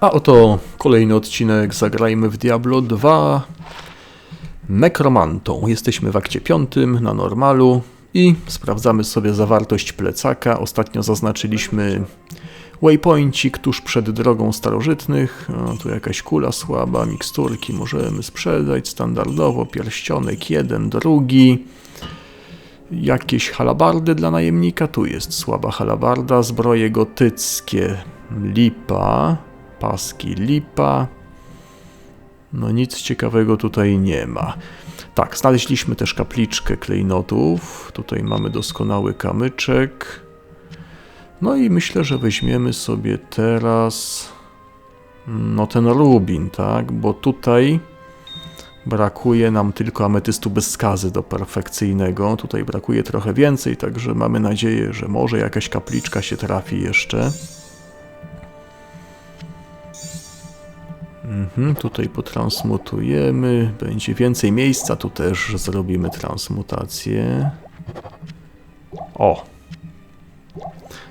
A oto kolejny odcinek Zagrajmy w Diablo 2 Nekromantą. Jesteśmy w akcie piątym na normalu i sprawdzamy sobie zawartość plecaka. Ostatnio zaznaczyliśmy waypointik tuż przed drogą starożytnych. O, tu jakaś kula słaba, miksturki możemy sprzedać standardowo. Pierścionek jeden, drugi. Jakieś halabardy dla najemnika. Tu jest słaba halabarda. Zbroje gotyckie. Lipa paski lipa. No nic ciekawego tutaj nie ma. Tak, znaleźliśmy też kapliczkę klejnotów. Tutaj mamy doskonały kamyczek. No i myślę, że weźmiemy sobie teraz no ten rubin, tak? Bo tutaj brakuje nam tylko ametystu bez skazy do perfekcyjnego. Tutaj brakuje trochę więcej, także mamy nadzieję, że może jakaś kapliczka się trafi jeszcze. Mhm, tutaj potransmutujemy, będzie więcej miejsca, tu też zrobimy transmutację. O!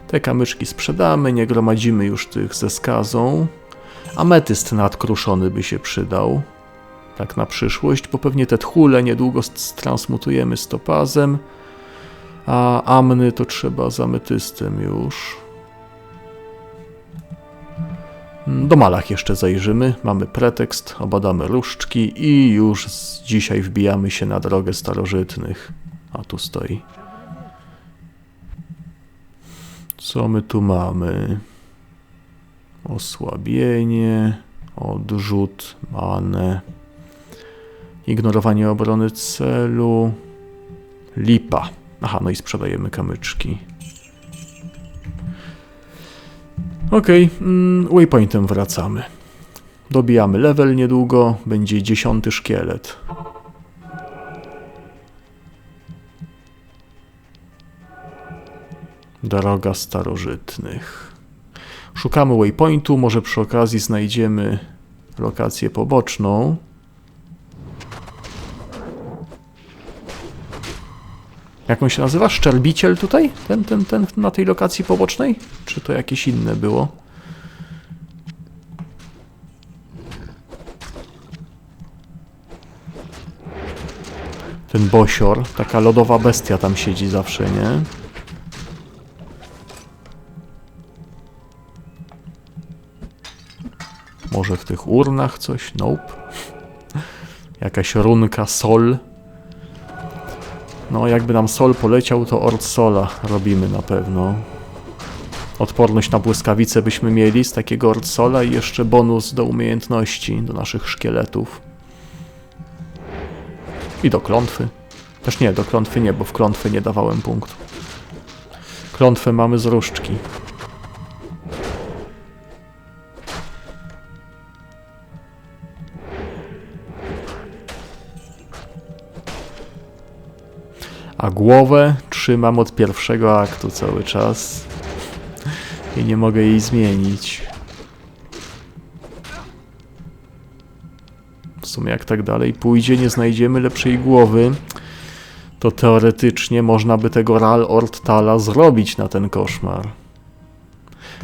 Te kamyczki sprzedamy, nie gromadzimy już tych ze skazą. Ametyst nadkruszony by się przydał. Tak na przyszłość, bo pewnie te tchule niedługo transmutujemy z topazem, a amny to trzeba z ametystem już. Do malach jeszcze zajrzymy, mamy pretekst, obadamy różdżki i już dzisiaj wbijamy się na drogę starożytnych. A tu stoi. Co my tu mamy? Osłabienie, odrzut, manę, ignorowanie obrony celu, lipa. Aha, no i sprzedajemy kamyczki. Ok, mm, waypointem wracamy. Dobijamy level niedługo, będzie dziesiąty szkielet. Droga starożytnych. Szukamy waypointu, może przy okazji znajdziemy lokację poboczną. Jak on się nazywa? Szczerbiciel tutaj? Ten, ten, ten na tej lokacji pobocznej? Czy to jakieś inne było? Ten bosior, taka lodowa bestia tam siedzi zawsze, nie? Może w tych urnach coś? Nope. Jakaś runka, sol. No, jakby nam sol poleciał, to ord sola robimy na pewno. Odporność na błyskawice byśmy mieli z takiego ord sola i jeszcze bonus do umiejętności, do naszych szkieletów. I do klątwy. Też nie, do klątwy nie, bo w klątwy nie dawałem punktu. Klątwę mamy z różdżki. A głowę trzymam od pierwszego aktu cały czas i nie mogę jej zmienić. W sumie jak tak dalej pójdzie, nie znajdziemy lepszej głowy, to teoretycznie można by tego Ral Ortala zrobić na ten koszmar.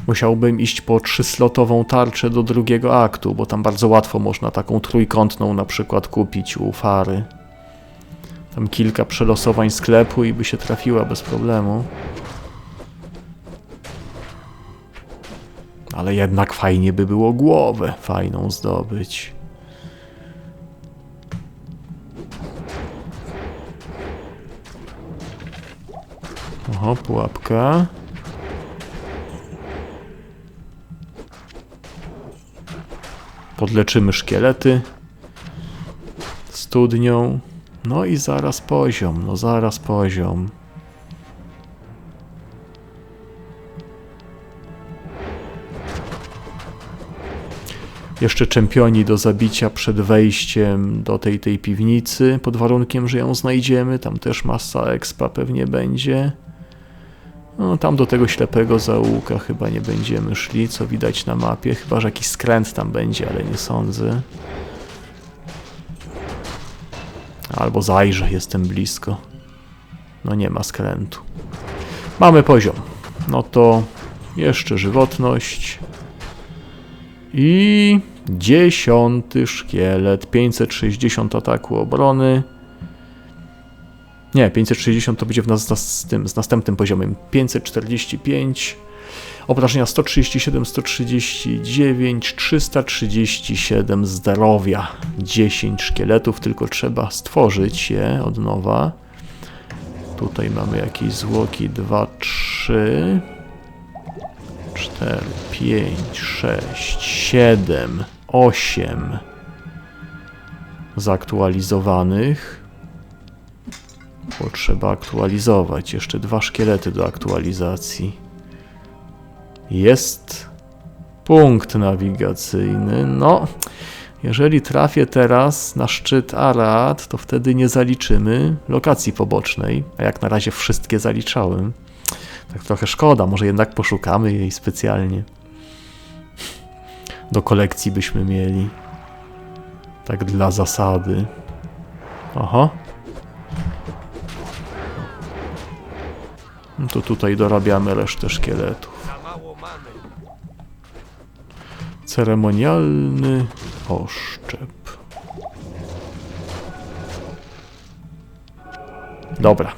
Musiałbym iść po trzyslotową tarczę do drugiego aktu, bo tam bardzo łatwo można taką trójkątną na przykład kupić u Fary tam kilka przelosowań sklepu i by się trafiła bez problemu. Ale jednak fajnie by było głowę fajną zdobyć. Oho, pułapka. Podleczymy szkielety studnią. No i zaraz poziom, no zaraz poziom. Jeszcze czempioni do zabicia przed wejściem do tej, tej piwnicy, pod warunkiem, że ją znajdziemy. Tam też masa expa pewnie będzie. No, tam do tego ślepego zaułka chyba nie będziemy szli, co widać na mapie. Chyba, że jakiś skręt tam będzie, ale nie sądzę. Albo zajrzę, jestem blisko. No nie ma skrętu. Mamy poziom. No to jeszcze żywotność. I dziesiąty szkielet, 560 ataku obrony. Nie, 560 to będzie w nas, z, tym, z następnym poziomem. 545, obrażenia 137, 139, 337 zdrowia. 10 szkieletów, tylko trzeba stworzyć je od nowa. Tutaj mamy jakieś zwłoki 2, 3, 4, 5, 6, 7, 8 zaktualizowanych. Potrzeba aktualizować. Jeszcze dwa szkielety do aktualizacji. Jest punkt nawigacyjny. No, jeżeli trafię teraz na szczyt Arad, to wtedy nie zaliczymy lokacji pobocznej, a jak na razie wszystkie zaliczałem. Tak trochę szkoda, może jednak poszukamy jej specjalnie. Do kolekcji byśmy mieli. Tak dla zasady. Oho. No to tutaj dorabiamy resztę szkieletów. Ceremonialny oszczep. Dobra.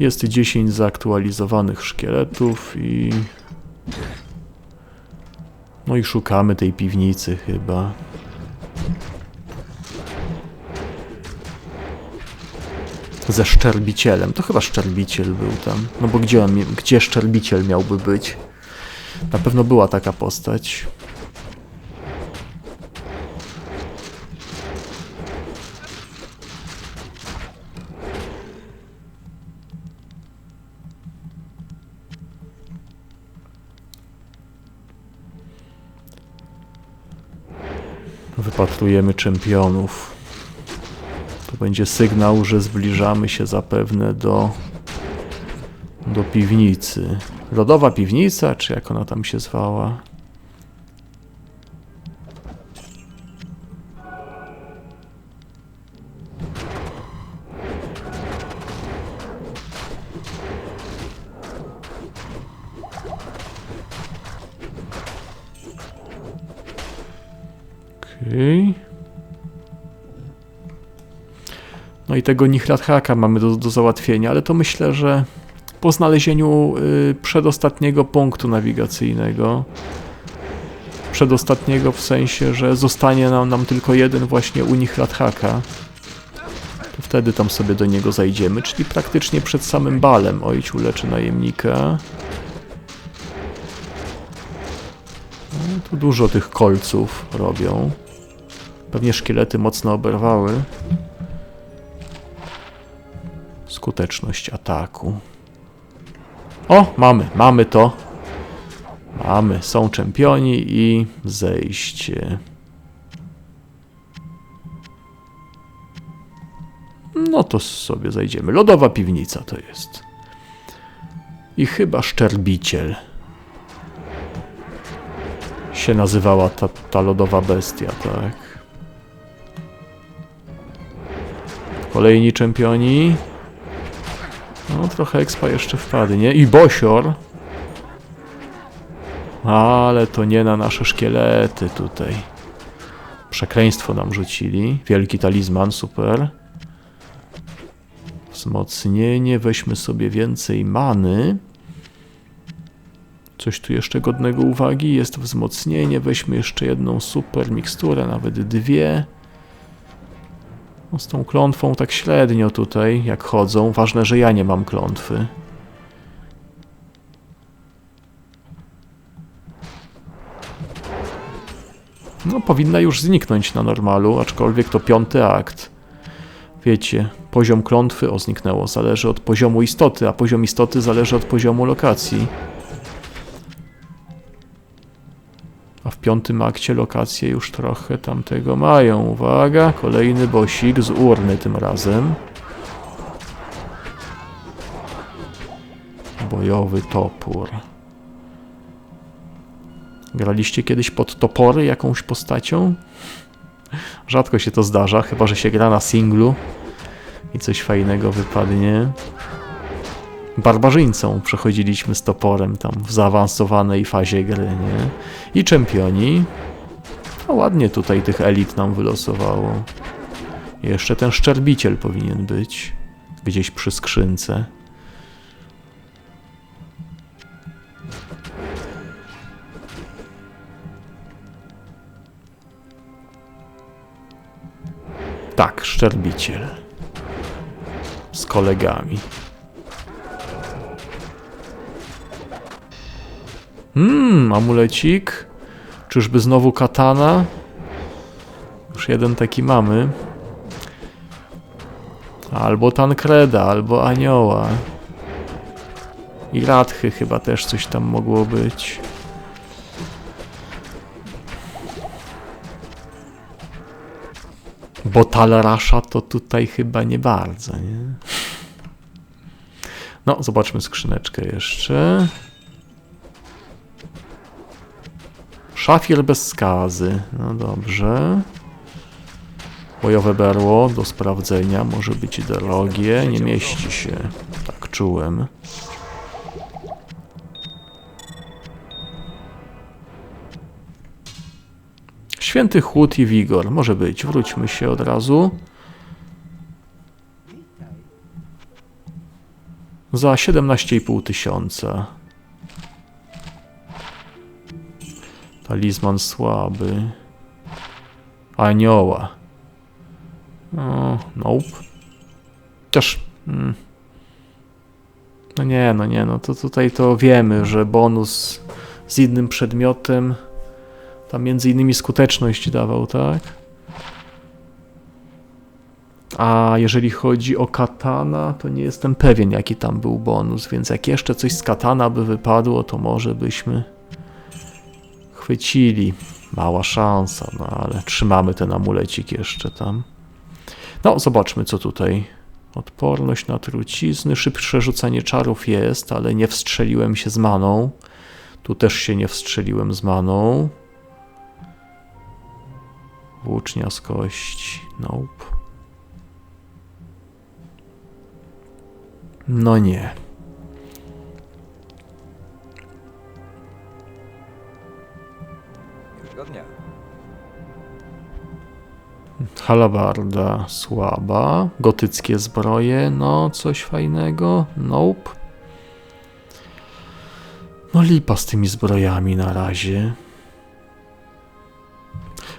Jest 10 zaktualizowanych szkieletów i... No i szukamy tej piwnicy chyba. Ze szczerbicielem. To chyba szczerbiciel był tam. No bo gdzie on, gdzie szczerbiciel miałby być? Na pewno była taka postać. Wypatrujemy czempionów. To będzie sygnał, że zbliżamy się zapewne do do piwnicy. Lodowa piwnica, czy jak ona tam się zwała? Okej. No i tego Nihlathaka mamy do, do załatwienia, ale to myślę, że po znalezieniu y, przedostatniego punktu nawigacyjnego, przedostatniego w sensie, że zostanie nam, nam tylko jeden właśnie u Nihlathaka, to wtedy tam sobie do niego zajdziemy, czyli praktycznie przed samym balem. Ojciec uleczy najemnika. No, tu dużo tych kolców robią. Pewnie szkielety mocno oberwały. Skuteczność ataku. O, mamy, mamy to. Mamy, są czempioni i zejście. No to sobie zajdziemy. Lodowa piwnica to jest. I chyba szczerbiciel się nazywała ta, ta lodowa bestia, tak. Kolejni czempioni. No, trochę expa jeszcze wpadnie. I bosior. Ale to nie na nasze szkielety tutaj. Przekleństwo nam rzucili. Wielki talizman, super. Wzmocnienie, weźmy sobie więcej many. Coś tu jeszcze godnego uwagi. Jest wzmocnienie, weźmy jeszcze jedną super miksturę, nawet dwie. No, z tą klątwą tak średnio tutaj, jak chodzą. Ważne, że ja nie mam klątwy. No, powinna już zniknąć na normalu, aczkolwiek to piąty akt. Wiecie, poziom klątwy, o zniknęło, zależy od poziomu istoty, a poziom istoty zależy od poziomu lokacji. A w piątym akcie lokacje już trochę tamtego mają. Uwaga, kolejny bosik z urny tym razem. Bojowy topór. Graliście kiedyś pod topory jakąś postacią? Rzadko się to zdarza, chyba że się gra na singlu i coś fajnego wypadnie. Barbarzyńcą przechodziliśmy z toporem tam w zaawansowanej fazie gry, nie? I czempioni. No ładnie tutaj tych elit nam wylosowało. Jeszcze ten szczerbiciel powinien być. Gdzieś przy skrzynce. Tak, szczerbiciel. Z kolegami. Mmm, amulecik. Czyżby znowu katana? Już jeden taki mamy. Albo Tankreda, albo Anioła. I Radchy chyba też coś tam mogło być. Bo Talarasza to tutaj chyba nie bardzo, nie? No, zobaczmy skrzyneczkę jeszcze. Szafir bez skazy. No dobrze. Bojowe berło do sprawdzenia. Może być drogie. Nie mieści się. Tak czułem. Święty chłód i wigor. Może być. Wróćmy się od razu. Za 17,5 tysiąca. Talizman słaby. Anioła. O, nope. Chociaż... Mm, no nie, no nie, no to tutaj to wiemy, że bonus z innym przedmiotem tam między innymi skuteczność dawał, tak? A jeżeli chodzi o katana, to nie jestem pewien, jaki tam był bonus, więc jak jeszcze coś z katana by wypadło, to może byśmy chwycili. Mała szansa, no ale trzymamy ten amulecik jeszcze tam. No, zobaczmy, co tutaj. Odporność na trucizny, szybsze rzucanie czarów jest, ale nie wstrzeliłem się z maną. Tu też się nie wstrzeliłem z maną. Włócznia z kości. Nope. No nie. Halabarda słaba. Gotyckie zbroje, no coś fajnego. Nope. No lipa z tymi zbrojami na razie.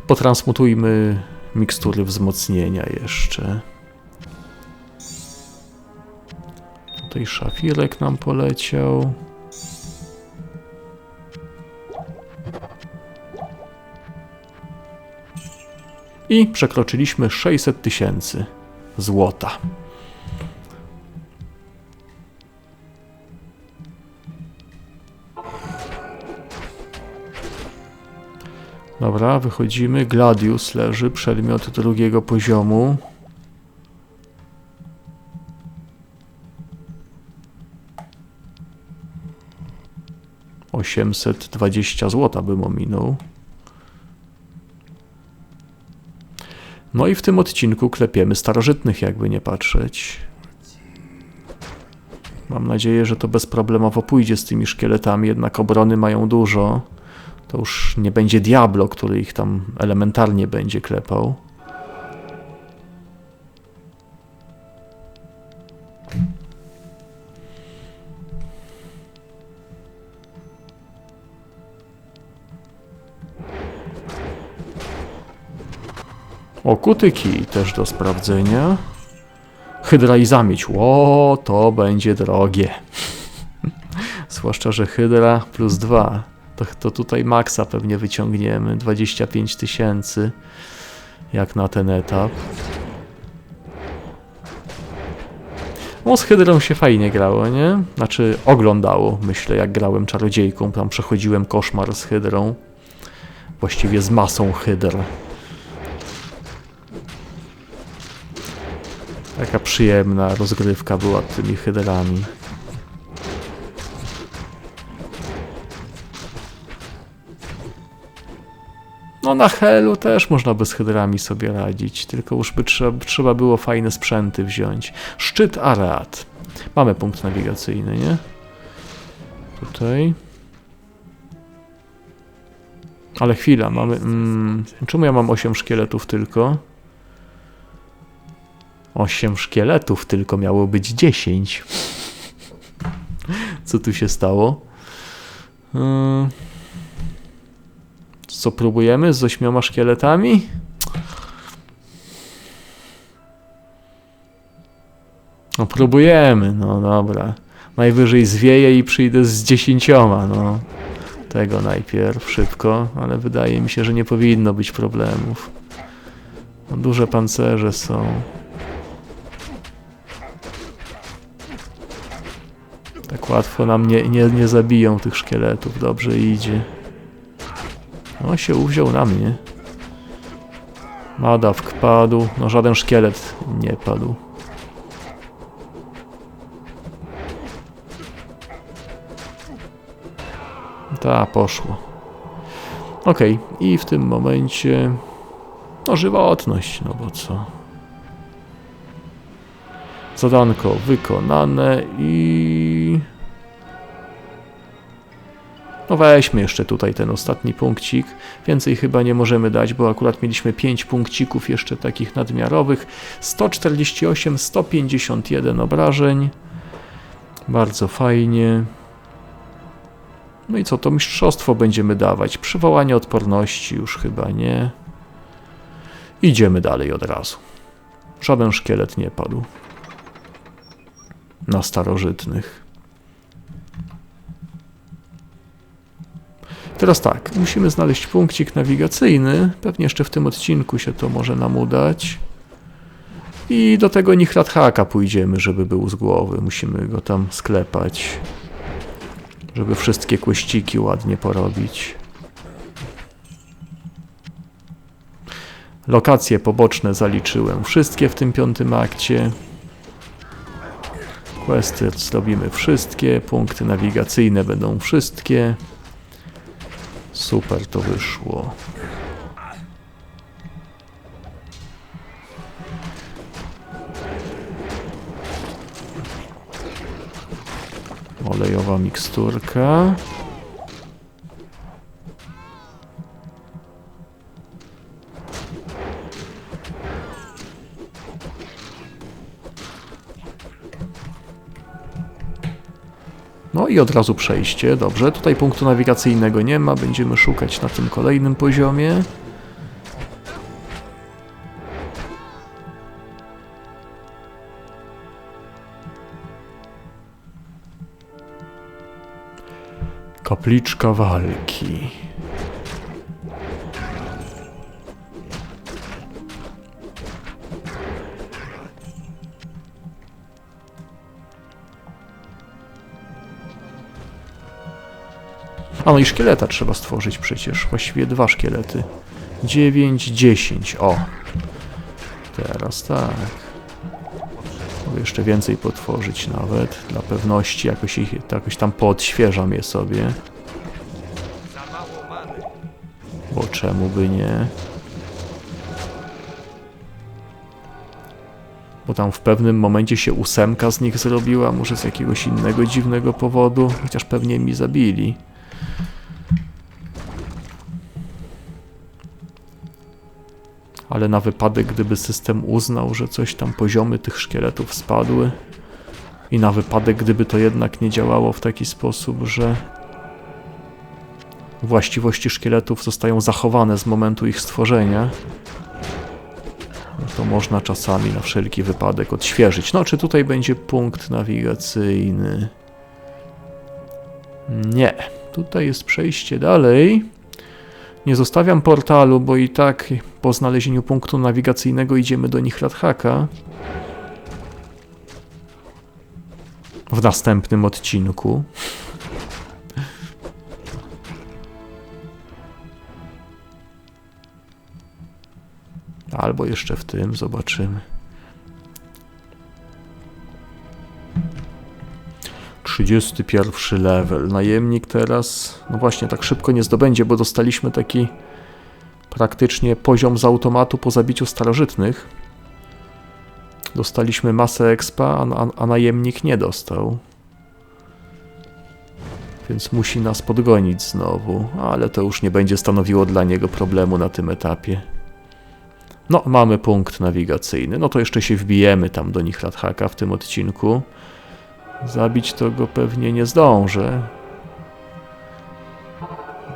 Potransmutujmy mikstury wzmocnienia jeszcze. Tutaj szafirek nam poleciał. I przekroczyliśmy 600 tysięcy złota. Dobra, wychodzimy. Gladius leży, przedmiot drugiego poziomu. Osiemset dwadzieścia złota bym ominął. No i w tym odcinku klepiemy starożytnych, jakby nie patrzeć. Mam nadzieję, że to bezproblemowo pójdzie z tymi szkieletami, jednak obrony mają dużo. To już nie będzie Diablo, który ich tam elementarnie będzie klepał. O, kutyki też do sprawdzenia. Hydra i zamieć. Ło, to będzie drogie. Zwłaszcza, że Hydra plus 2. To, to tutaj maksa pewnie wyciągniemy. 25 tysięcy. Jak na ten etap. No, z Hydrą się fajnie grało, nie? Znaczy, oglądało, myślę, jak grałem czarodziejką. Tam przechodziłem koszmar z Hydrą. Właściwie z masą Hydr. Taka przyjemna rozgrywka była tymi hydrami. No na Helu też można by z hydrami sobie radzić, tylko już by trzeba, trzeba było fajne sprzęty wziąć. Szczyt Areat. Mamy punkt nawigacyjny, nie? Tutaj. Ale chwila, mamy... Mm, czemu ja mam 8 szkieletów tylko? 8 szkieletów tylko, miało być 10. Co tu się stało? Yy, Co próbujemy z ośmioma szkieletami? No próbujemy, no dobra. Najwyżej zwieję i przyjdę z dziesięcioma, no. Tego najpierw, szybko, ale wydaje mi się, że nie powinno być problemów. No, duże pancerze są. Tak łatwo nam nie, nie, nie zabiją tych szkieletów. Dobrze idzie. No się uwziął na mnie. Madawk padł. No żaden szkielet nie padł. Ta, poszło. Ok, i w tym momencie. No, żywotność, no bo co. Zadanko wykonane i. No weźmy jeszcze tutaj ten ostatni punkcik. Więcej chyba nie możemy dać, bo akurat mieliśmy 5 punkcików jeszcze takich nadmiarowych. 148, 151 obrażeń. Bardzo fajnie. No i co, to mistrzostwo będziemy dawać. Przywołanie odporności już chyba nie. Idziemy dalej od razu. Żaden szkielet nie padł. Na starożytnych. Teraz tak, musimy znaleźć punkcik nawigacyjny. Pewnie jeszcze w tym odcinku się to może nam udać. I do tego Nichrathaka pójdziemy, żeby był z głowy. Musimy go tam sklepać żeby wszystkie kłeściki ładnie porobić. Lokacje poboczne zaliczyłem wszystkie w tym piątym akcie. Questy zrobimy wszystkie, punkty nawigacyjne będą wszystkie. Super to wyszło. Olejowa miksturka. I od razu przejście, dobrze. Tutaj punktu nawigacyjnego nie ma, będziemy szukać na tym kolejnym poziomie. Kapliczka walki. A no i szkieleta trzeba stworzyć przecież. Właściwie dwa szkielety. 9, 10. O. Teraz tak. Mogę jeszcze więcej potworzyć nawet. Dla pewności jakoś, ich, jakoś tam podświeżam je sobie. Bo czemu by nie? Bo tam w pewnym momencie się ósemka z nich zrobiła, może z jakiegoś innego dziwnego powodu, chociaż pewnie mi zabili. Ale na wypadek, gdyby system uznał, że coś tam poziomy tych szkieletów spadły i na wypadek, gdyby to jednak nie działało w taki sposób, że właściwości szkieletów zostają zachowane z momentu ich stworzenia, no to można czasami na wszelki wypadek odświeżyć. No, czy tutaj będzie punkt nawigacyjny? Nie. Tutaj jest przejście dalej. Nie zostawiam portalu, bo i tak po znalezieniu punktu nawigacyjnego idziemy do Nichrathaka. W następnym odcinku. Albo jeszcze w tym, zobaczymy. 31 level. Najemnik teraz, no właśnie, tak szybko nie zdobędzie, bo dostaliśmy taki praktycznie poziom z automatu po zabiciu starożytnych. Dostaliśmy masę expa, a, a, a najemnik nie dostał. Więc musi nas podgonić znowu, ale to już nie będzie stanowiło dla niego problemu na tym etapie. No, mamy punkt nawigacyjny. No to jeszcze się wbijemy tam do nich Radhaka w tym odcinku. Zabić to go pewnie nie zdążę.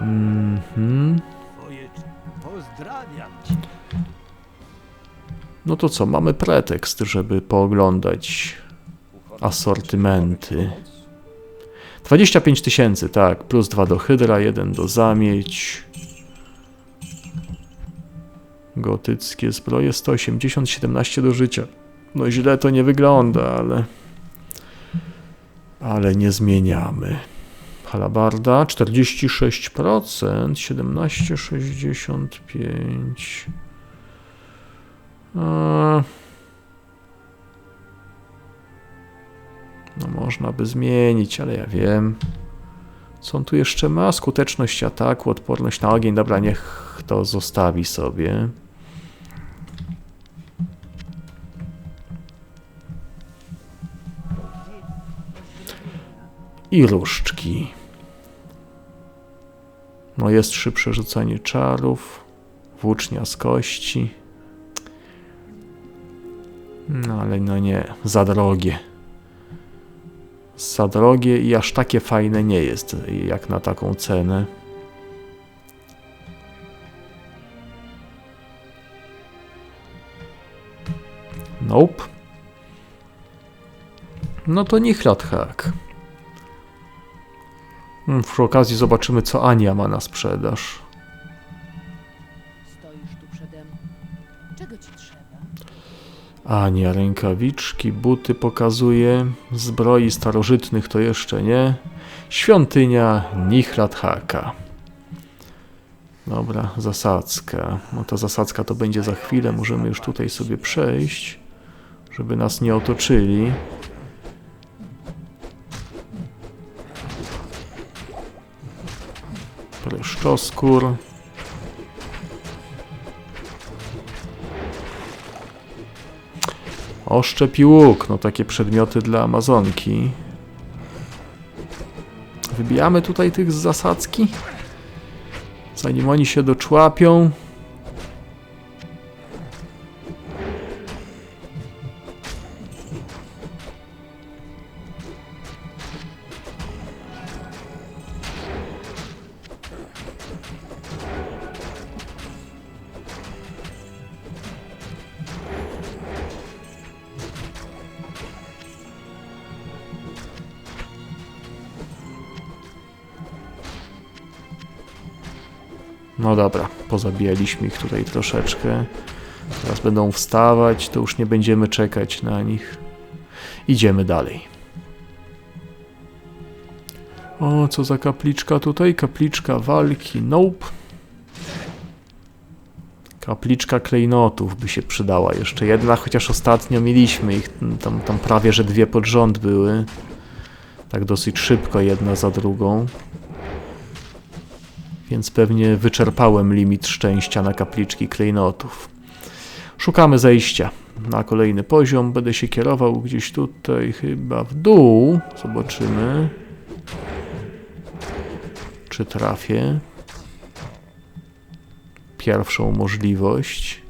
Mhm. No to co, mamy pretekst, żeby pooglądać asortymenty. 25 tysięcy, tak, plus 2 do Hydra, 1 do Zamieć. Gotyckie zbroje 180, 17 do życia. No źle to nie wygląda, ale... Ale nie zmieniamy. Halabarda 46%, 17,65. Eee. No można by zmienić, ale ja wiem. Co on tu jeszcze ma? Skuteczność ataku, odporność na ogień. Dobra, niech to zostawi sobie. I różdżki. No jest szybsze rzucanie czarów. Włócznia z kości. No ale no nie, za drogie. Za drogie i aż takie fajne nie jest, jak na taką cenę. Nope. No to nie hack. Hmm, Przy okazji zobaczymy, co Ania ma na sprzedaż. Stoisz tu przede mną. Czego ci trzeba? Ania, rękawiczki, buty pokazuje. Zbroi starożytnych to jeszcze nie. Świątynia Nichrat-Haka. Dobra, zasadzka. No ta zasadzka to będzie za chwilę. Możemy już tutaj sobie przejść, żeby nas nie otoczyli. Pryszczoskór. Oszczep i łuk, no takie przedmioty dla Amazonki. Wybijamy tutaj tych z zasadzki. Zanim oni się doczłapią. No dobra, pozabijaliśmy ich tutaj troszeczkę. Teraz będą wstawać, to już nie będziemy czekać na nich. Idziemy dalej. O, co za kapliczka tutaj? Kapliczka walki. Nope. Kapliczka klejnotów by się przydała jeszcze jedna, chociaż ostatnio mieliśmy ich, tam, tam prawie, że dwie pod rząd były. Tak dosyć szybko, jedna za drugą. Więc pewnie wyczerpałem limit szczęścia na kapliczki klejnotów. Szukamy zejścia na kolejny poziom. Będę się kierował gdzieś tutaj, chyba w dół. Zobaczymy, czy trafię. Pierwszą możliwość.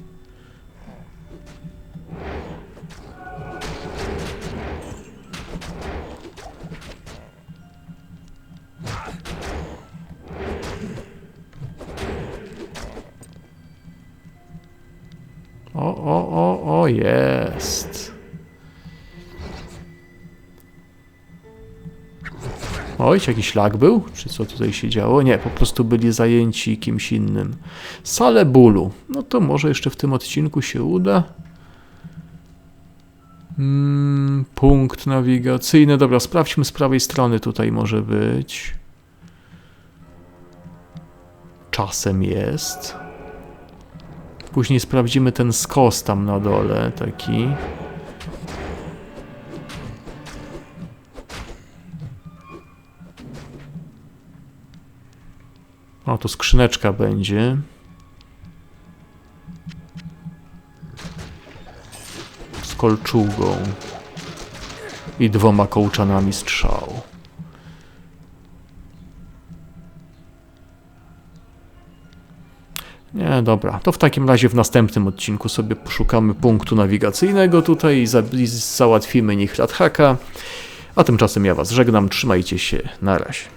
Czy jakiś lag był? Czy co tutaj się działo? Nie, po prostu byli zajęci kimś innym. Sale bólu. No to może jeszcze w tym odcinku się uda. Mm, punkt nawigacyjny. Dobra, sprawdźmy z prawej strony. Tutaj może być. Czasem jest. Później sprawdzimy ten skos tam na dole, taki. O, tu skrzyneczka będzie. kolczugą i dwoma kołczanami strzał. Nie, dobra. To w takim razie w następnym odcinku sobie poszukamy punktu nawigacyjnego tutaj i, za, i załatwimy Nichrat Haka. A tymczasem ja was żegnam. Trzymajcie się. Na razie.